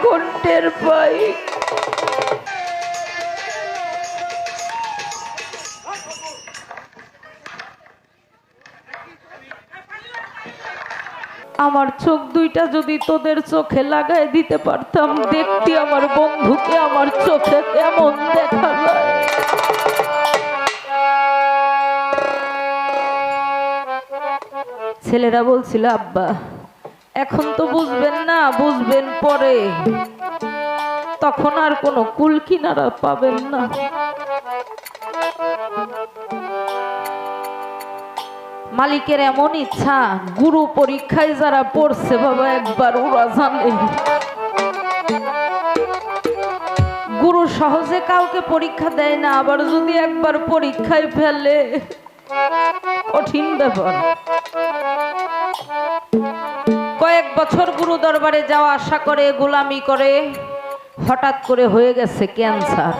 এখন পাই। আমার চোখ দুইটা যদি তোদের চোখে লাগাই দিতে পারতাম, দেখতি আমার বন্ধুকে আমার চোখে কেমন দেখা ছেলেরা বলছিল, আব্বা এখন তো বুঝবেন না, বুঝবেন পরে। তখন আর কোনো কুল কিনারা পাবেন না। মালিকের এমন ইচ্ছা, গুরু পরীক্ষায় যারা পড়ছে বাবা একবার ওরা জানে। গুরু সহজে কাউকে পরীক্ষা দেয় না, আবার যদি একবার পরীক্ষায় ফেলে, কঠিন ব্যাপার। কয়েক বছর গুরু দরবারে যাওয়া আশা করে, গোলামি করে, হঠাৎ করে হয়ে গেছে ক্যান্সার।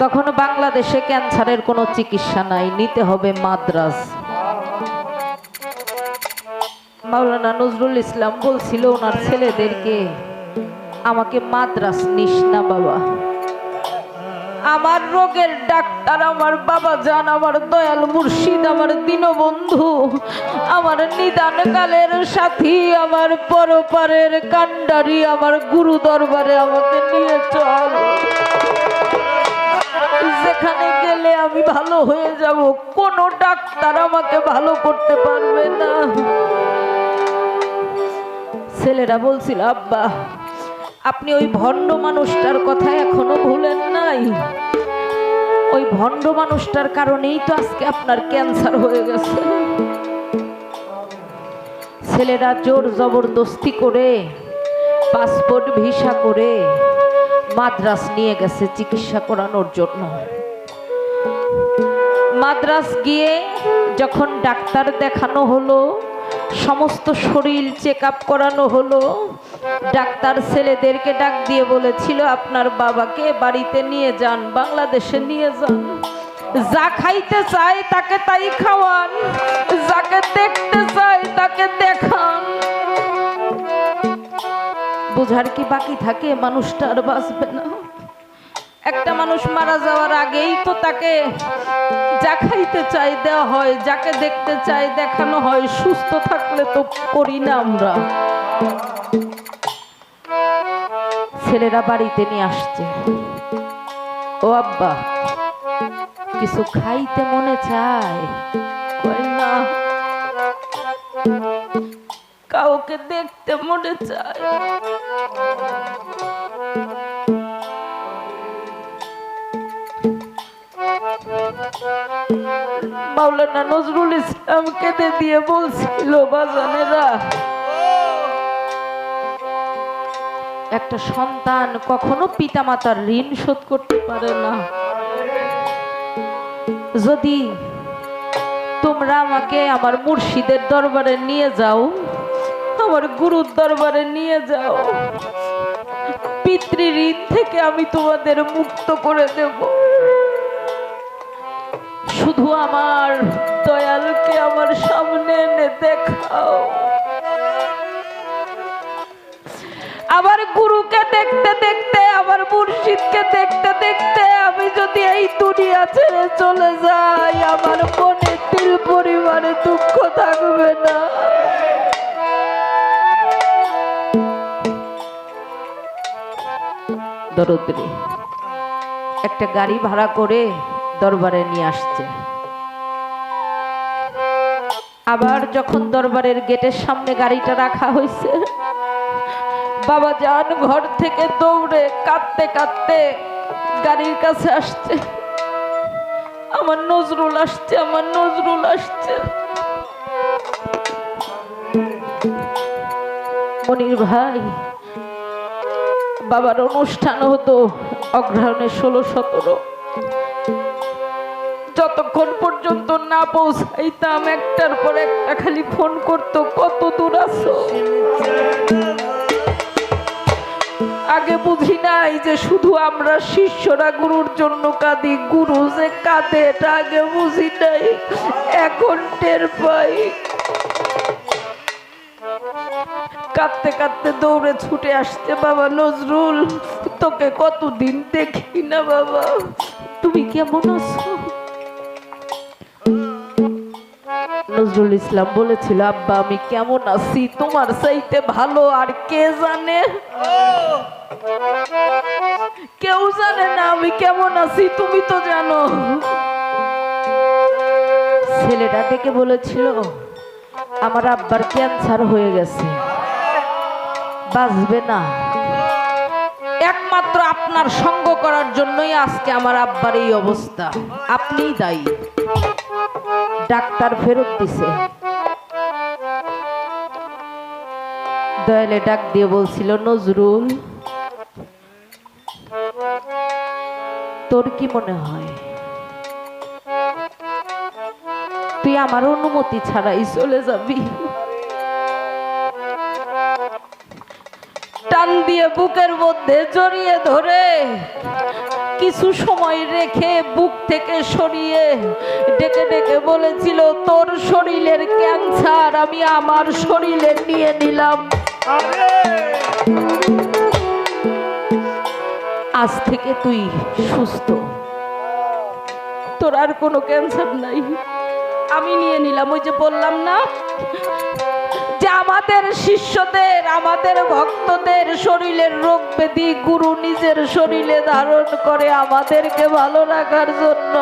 তখন বাংলাদেশে ক্যান্সারের কোনো চিকিৎসা নাই, নিতে হবে মাদ্রাস মাওলানা নজরুল ইসলাম বলছিল, ওনার ছেলেদেরকে আমাকে মাদ্রাস নিস না বাবা। আমার রোগের ডাক্তার, আমার বাবা জান, আমার দয়াল মুর্শিদ, আমার দীনবন্ধু, আমার নিদান কালের সাথী, আমার পরপারের কান্ডারি আমার গুরু দরবারে আমাকে নিয়ে চল। যেখানে গেলে আমি ভালো হয়ে যাব, কোনো ডাক্তার আমাকে ভালো করতে পারবে না। ছেলেরা বলছিল, আব্বা, আপনি ওই ভণ্ড মানুষটার কথা এখনও ভুলেন নাই। ওই ভণ্ড মানুষটার কারণেই তো আজকে আপনার ক্যান্সার হয়ে গেছে। ছেলেরা জোর জবরদস্তি করে, পাসপোর্ট, ভিসা করে মাদ্রাস নিয়ে গেছে চিকিৎসা করানোর জন্য। মাদ্রাস গিয়ে যখন ডাক্তার দেখানো হলো, সমস্ত শরীর চেক আপ করানো হলো ডাক্তার ছেলেদেরকে ডাক দিয়ে বলেছিল, আপনার বাবাকে বাড়িতে নিয়ে যান, বাংলাদেশে নিয়ে যান। যা খাইতে চায় তাকে তাই খাওয়ান, যাকে দেখতে চায় তাকে দেখান। বোঝার কি বাকি থাকে? মানুষটা আর বাঁচবে না। একটা মানুষ মারা যাওয়ার আগেই তো তাকে যা খাইতে চাই দেওয়া হয়, যাকে দেখতে চাই দেখানো হয়, সুস্থ থাকলে তো করি না আমরা। ছেলেরা বাড়িতে নিয়ে আসছে। ও আব্বা, কিছু খাইতে মনে চায়? না। কাউকে দেখতে মনে চায়। মাওলানা নজরুল ইসলাম কেঁদে দিয়ে বলছিল, বাজানেরা একটা সন্তান কখনো পিতামাতার ঋণ শোধ করতে পারে না। যদি তোমরা আমাকে আমার মুর্শিদের দরবারে নিয়ে যাও, আমার গুরুর দরবারে নিয়ে যাও, পিতৃ ঋণ থেকে আমি তোমাদের মুক্ত করে দেব। শুধু আমার দয়ালকে আমার সামনে এনে দেখাও। আমার গুরুকে দেখতে দেখতে আমার মুর্শিদকে দেখতে দেখতে আমি যদি এই দুনিয়া ছেড়ে চলে যাই, আমার মনে তিল পরিমাণে দুঃখ থাকবে না। একটা গাড়ি ভাড়া করে দরবারে নিয়ে আসছে। আবার যখন দরবারের গেটের সামনে গাড়িটা রাখা হয়েছে বাবা যান ঘর থেকে দৌড়ে কাঁদতে কাঁদতে গাড়ির কাছে আসছে। আমার নজরুল আসছে, আমার নজরুল আসছে। মনির ভাই, বাবার অনুষ্ঠান হতো অগ্রহণের ষোলো সতেরো। যতক্ষণ পর্যন্ত না পৌঁছাইতাম, একটার পর একটা খালি ফোন করতো, কত দূর আছো? আগে বুঝি নাই যে শুধু আমরা শিষ্যরা গুরুর জন্য কাঁদি, গুরু যে কাঁদে, এটা আগে বুঝি নাই। এখন টের পাই। কাঁদতে কাঁদতে দৌড়ে ছুটে আসছে বাবা নজরুল, তোকে কতদিন দেখি না বাবা। তুমি কেমন আছো? নজরুল ইসলাম বলেছিল, আব্বা, আমি কেমন আছি? তোমার চাইতে ভালো আর কে জানে? কেউ জানে না, আমি কেমন আছি, তুমি তো জানো। ছেলেটা ডেকে বলেছিল, আমার আব্বার ক্যান্সার হয়ে গেছে। বাঁচবে না। একমাত্র আপনার সঙ্গ করার জন্যই আজকে আমার আব্বার এই অবস্থা। আপনিই দায়ী। ডাক্তার ফেরত দিছে। দয়ালে ডাক দিয়ে বলছিল, নজরুল তোর কি মনে হয়? তুই আমার অনুমতি ছাড়াই চলে যাবি। টান দিয়ে বুকের মধ্যে জড়িয়ে ধরে কিছু সময় রেখে বুক থেকে সরিয়ে ডেকে ডেকে বলেছিল, তোর শরীরের ক্যান্সার আমি আমার শরীরে নিয়ে নিলাম। আজ থেকে তুই সুস্থ। তোর আর কোনো ক্যান্সার নাই। আমি নিয়ে নিলাম, ওই যে বললাম না? যে আমাদের শিষ্যদের, আমাদের ভক্তদের শরীরের রোগ ব্যাধি গুরু নিজের শরীরে ধারণ করে আমাদেরকে ভালো রাখার জন্য।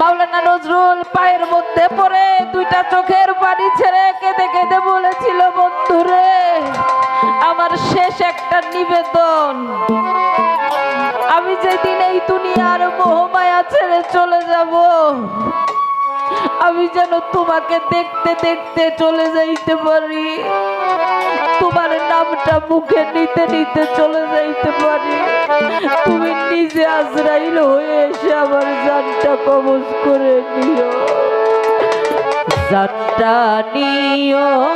মাওলানা নজরুল পায়ের মধ্যে পড়ে দুইটা চোখের পানি ছেড়ে কেঁদে কেঁদে বলেছিল আমার শেষ একটা নিবেদন। আমি যেদিন এই দুনিয়ার মোহমায়া ছেড়ে চলে যাব, আমি যেন তোমাকে দেখতে দেখতে চলে যাইতে পারি। তোমার নামটা মুখে নিতে নিতে চলে যাইতে পারি। তুমি নিজে আজরাইল হয়ে এসে আমার জানটা কবজ করে নিও। জানটা নিও।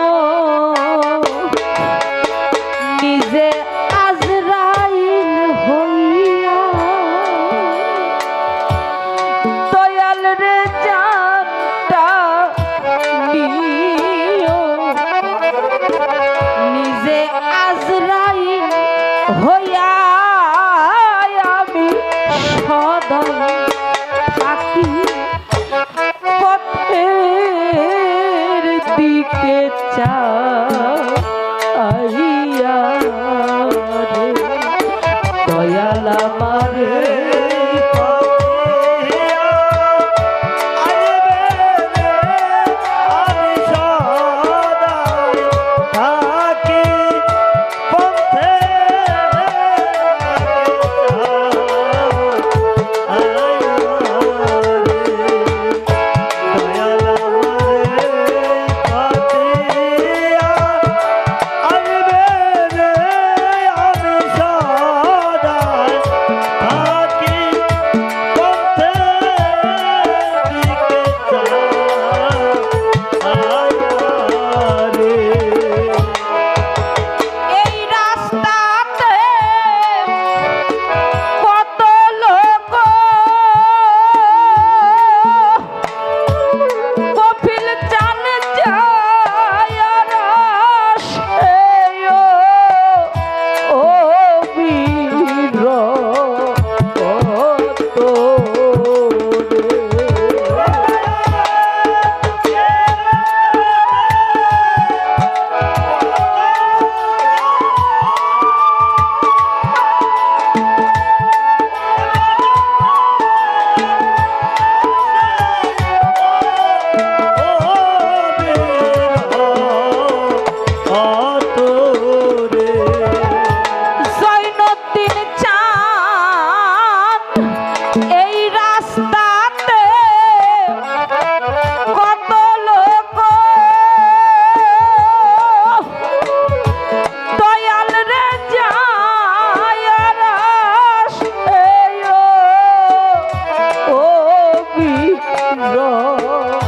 দিকে রে দয়াল আমারে। ছিল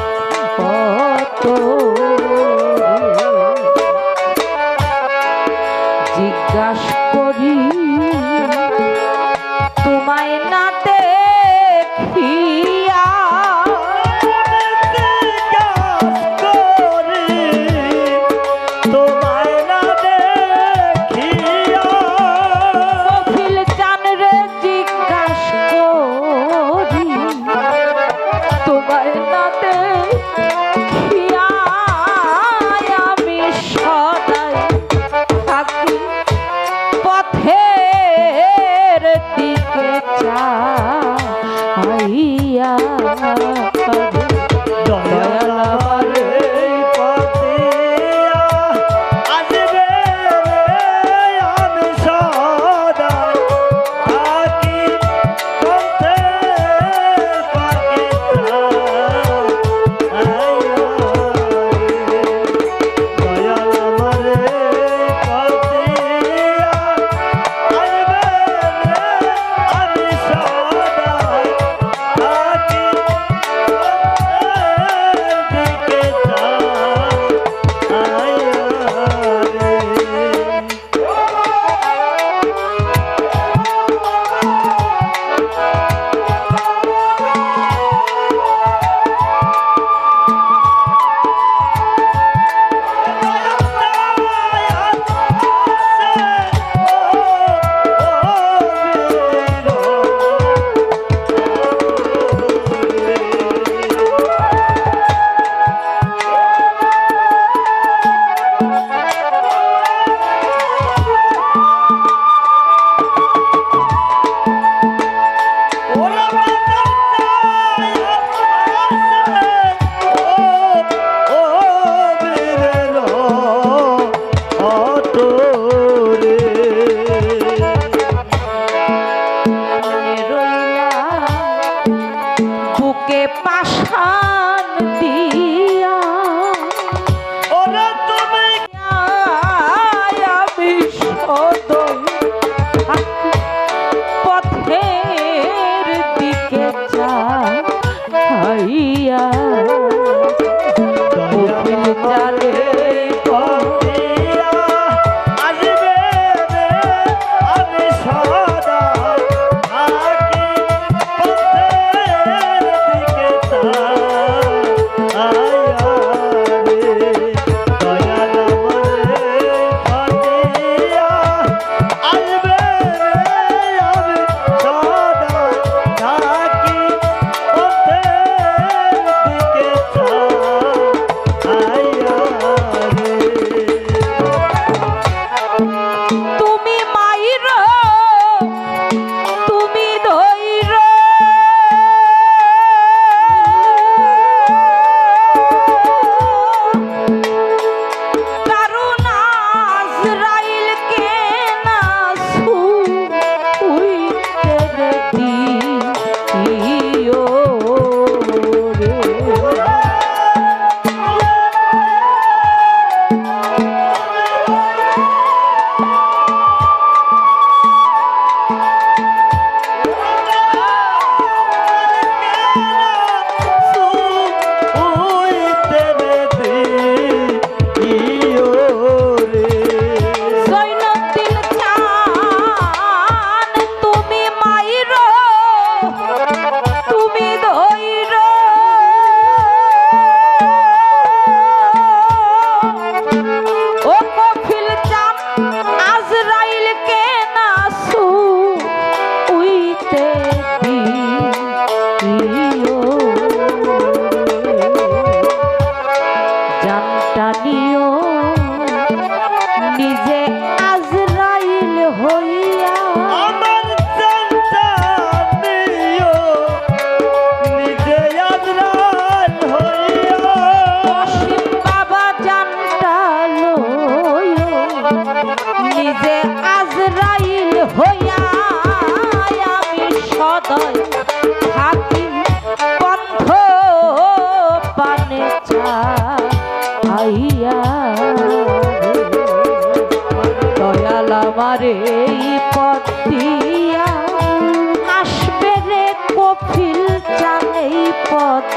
DJ. আমার এই পথ আসবে রে কফিল চাই পথ